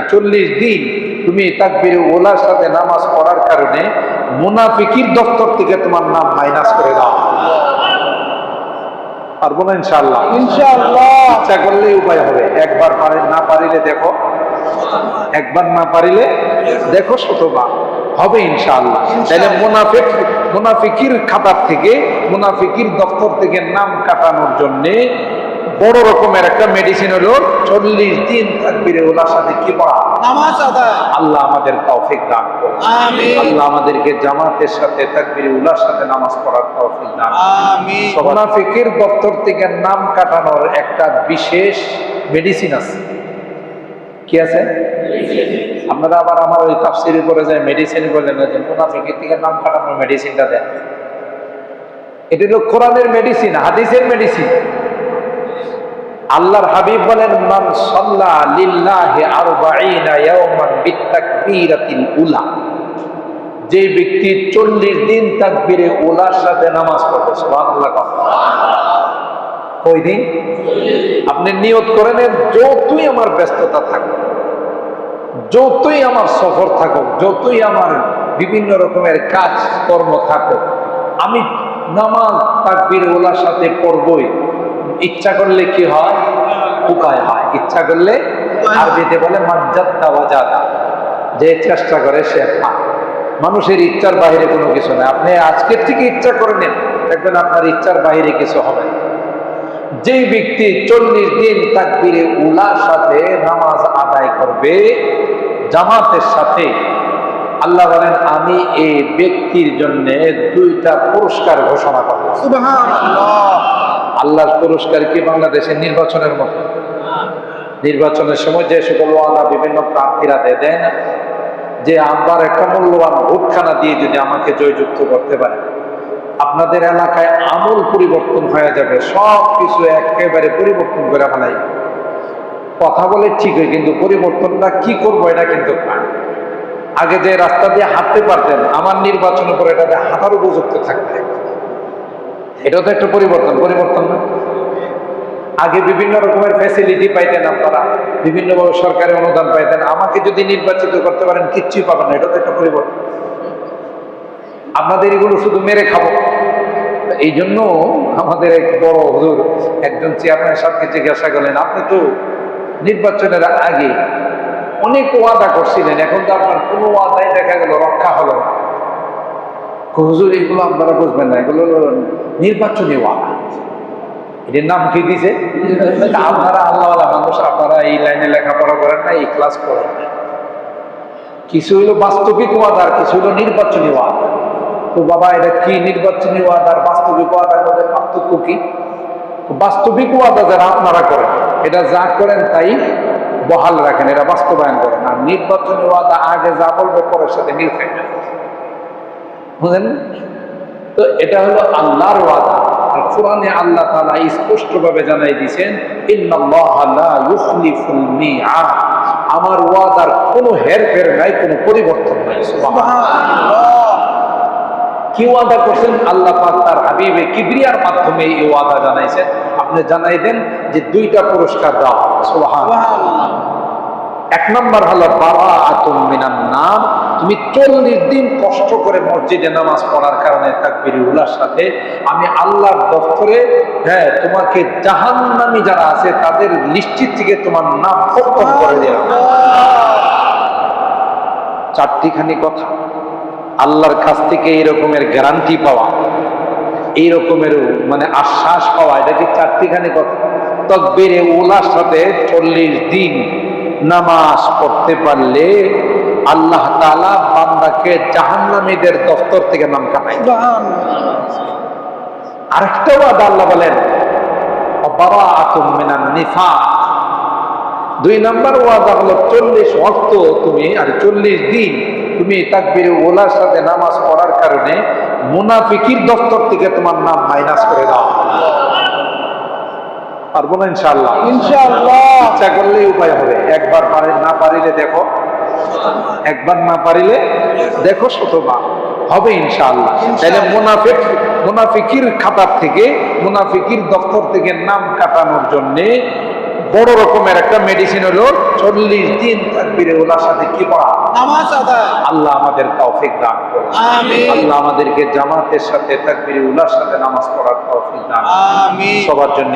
চল্লিশ দিন তুমি তাকবির ওলার সাথে নামাজ পড়ার কারণে মুনাফিকির দপ্তর থেকে তোমার নাম মাইনাস করে দাও। পারব না ইনশাল্লাহ ইনশাআল্লাহ। ইচ্ছা করলে উপায় হবে। একবার পারে না পারিলে দেখো। একবার না পারিলে দেখো শতবার হবে ইনশাআল্লাহ। তাহলে মুনাফিক মুনাফিকির খাতার থেকে মুনাফিকির দপ্তর থেকে নাম কাটানোর জন্য বড় রকমের একটা মেডিসিন হলো চল্লিশ দিন তাকবিরে ওলার সাথে কি পড়া নামাজ আদায়। আল্লাহ আমাদের তৌফিক দান করুন। আমিন। আল্লাহ আমাদেরকে জামাতের সাথে তাকবিরে উলার সাথে নামাজ পড়ার তৌফিক দান করুন। আমিন। মুনাফিকের দপ্তর থেকে নাম কাটানোর একটা বিশেষ মেডিসিন আছে। কি আছে? আপনারা আবার আমার ওই তাফসিরি করে যায় মেডিসিন বলেন না যে মুনাফিকের থেকে নাম কাটানোর মেডিসিনটা দেন। এটা হলো কোরআনের মেডিসিন হাদিসের মেডিসিন আল্লাহর হাবিব বলেন, মান সাল্লা লিল্লাহি আরবাঈনা ইয়াওমান বিতাকবীরাতিল উলা। যে ব্যক্তি চল্লিশ দিন তাকবীরে উলার সাথে নামাজ পড়বে, সুবহানাল্লাহ ওই দিন? আপনি নিয়ত করে নেন, যতই আমার ব্যস্ততা থাকুক, যতই আমার সফর থাকুক, যতই আমার বিভিন্ন রকমের কাজ কর্ম থাকুক, আমি নামাজ তাকবীর ওলার সাথে পড়বই। ইচ্ছা করলে কি হয়? উপায় হয়। ইচ্ছা করলে আরবিতে বলে মাজ্জাত্তা ওয়াজাদা যে চেষ্টা করে সে পায় মানুষের ইচ্ছার বাইরে কোনো কিছু নাই। আপনি আজকের থেকে ইচ্ছা করে নেন দেখবেন আপনার ইচ্ছার বাইরে কিছু হবে। যেই ব্যক্তি চল্লিশ দিন তাকবিরে উলার সাথে নামাজ আদায় করবে জামাতের সাথে আল্লাহ বলেন আমি এই ব্যক্তির জন্য দুইটা পুরস্কার ঘোষণা করব। আল্লাহর পুরস্কার কি বাংলাদেশের নির্বাচনের মতো? নির্বাচনের সময় যে সকল ওয়াদা বিভিন্ন প্রার্থীরা দেয় দেয় না? যে আব্বার একটা মূল্যবান ভোটখানা দিয়ে যদি আমাকে জয়যুক্ত করতে পারে, আপনাদের এলাকায় আমূল পরিবর্তন হয়ে যাবে সব কিছু একেবারে পরিবর্তন করে ফেলাই। কথা বলে ঠিকই কিন্তু পরিবর্তনটা কি করব এটা কিন্তু আগে যে রাস্তা দিয়ে হাঁটতে পারতেন, আমার নির্বাচনের পরে এটাতে হাঁটার উপযুক্ত থাকবে। এটাও তো একটা পরিবর্তন পরিবর্তন না? আগে বিভিন্ন রকমের ফ্যাসিলিটি পাইতেন আপনারা, বিভিন্নভাবে সরকারি অনুদান পাইতেন। আমাকে যদি নির্বাচিত করতে পারেন, কিচ্ছুই পাবেন না এটা তো একটা পরিবর্তন। আপনাদের এগুলো শুধু মেরে খাব। এই জন্য আমাদের এক বড় হুজুর, একজন চেয়ারম্যান সাহেবকে জিজ্ঞাসা করলেন, আপনি তো নির্বাচনের আগে অনেক ওয়াদা করছিলেন, এখন তো আপনার কোনো ওয়াদাই দেখা গেল রক্ষা হলো না। হুজুর, এগুলো আপনারা বুঝবেন না, এগুলো হলো নির্বাচনী ওয়াদা। এটার নাম কি দিছে? আপনারা আল্লাহ মানুষ, আপনারা এই লাইনে লেখাপড়া করেন না, এই ক্লাস করেন না। কিছু হইল বাস্তবিক ওয়াদার কিছু হইল নির্বাচনী ওয়াদা। তো বাবা, এটা কি নির্বাচনী ওয়াদার বাস্তবিক ওয়াদার মধ্যে পার্থক্য কি? বাস্তবিক ওয়াদা যারা আপনারা করেন এটা যা করেন তাই বহাল রাখেন এটা বাস্তবায়ন করেন। আর নির্বাচনী ওয়াদা আগে যা বলবে পরের সাথে মিল খায় না বুঝলেন তো এটা হলো আল্লাহর ওয়াদা। আর কোরআনে আল্লাহ তাআলা স্পষ্টভাবে জানাই দিয়েছেন আমার ওয়াদার কোনো হেরফের নাই, কোনো পরিবর্তন নাই। কি ওয়াদা করছেন? আল্লাহ পাক তার হাবিবে কিবরিয়ার মাধ্যমে এই ওয়াদা জানাইছেন। আপনি জানাই দেন যে দুইটা পুরস্কার দাও সুবহানাল্লাহ সুবহানাল্লাহ। এক নম্বর হলো বাবা আতুম মিনান নাম। তুমি চল্লিশ দিন কষ্ট করে মসজিদে নামাজ পড়ার কারণে তাকবির উলার সাথে আমি আল্লাহর দফতরে হ্যাঁ তোমাকে জাহান্নামী যারা আছে তাদের লিস্টির থেকে তোমার নাম খতম করে দিলাম চারটিখানি কথা। আল্লাহর কাছ থেকে এই রকমের গ্যারান্টি পাওয়া, এই রকমের মানে আশ্বাস পাওয়া, এটা কি চারটিখানি কথা? তকবিরে উলার সাথে চল্লিশ দিন নামাজ পড়তে পারলে আল্লাহ তাআলা বান্দাকে জাহান্নামীদের দফতর থেকে নাম কাটাই আরেকটা ওয়াদা আল্লাহ বলেন বাবা আতুম মিনান নিফাক দুই নম্বর ওয়াদা হলো চল্লিশ অক্ত তুমি আর চল্লিশ দিন তুমি তাকবির ওলার সাথে নামাজ পড়ার কারণে মুনাফিকির দপ্তর থেকে তোমার নাম মাইনাস করে দাও। পারব না ইনশাআল্লাহ। ইনশাআল্লাহ। ইচ্ছা করলেই উপায় হবে। একবার পারে না পারিলে দেখো। একবার না পারিলে দেখো শতবার হবে ইনশাআল্লাহ। তাহলে মুনাফিক মুনাফিকির খাতার থেকে মুনাফিকির দপ্তর থেকে নাম কাটানোর জন্য বড় রকমের একটা মেডিসিন হলো চল্লিশ দিন তাকবিরে ওলার সাথে কি পড়া আল্লাহ আমাদের তৌফিক দান করুন। আল্লাহ আমাদেরকে জামাতের সাথে তাকবিরে উলার সাথে নামাজ পড়ার তৌফিক দান সবার জন্য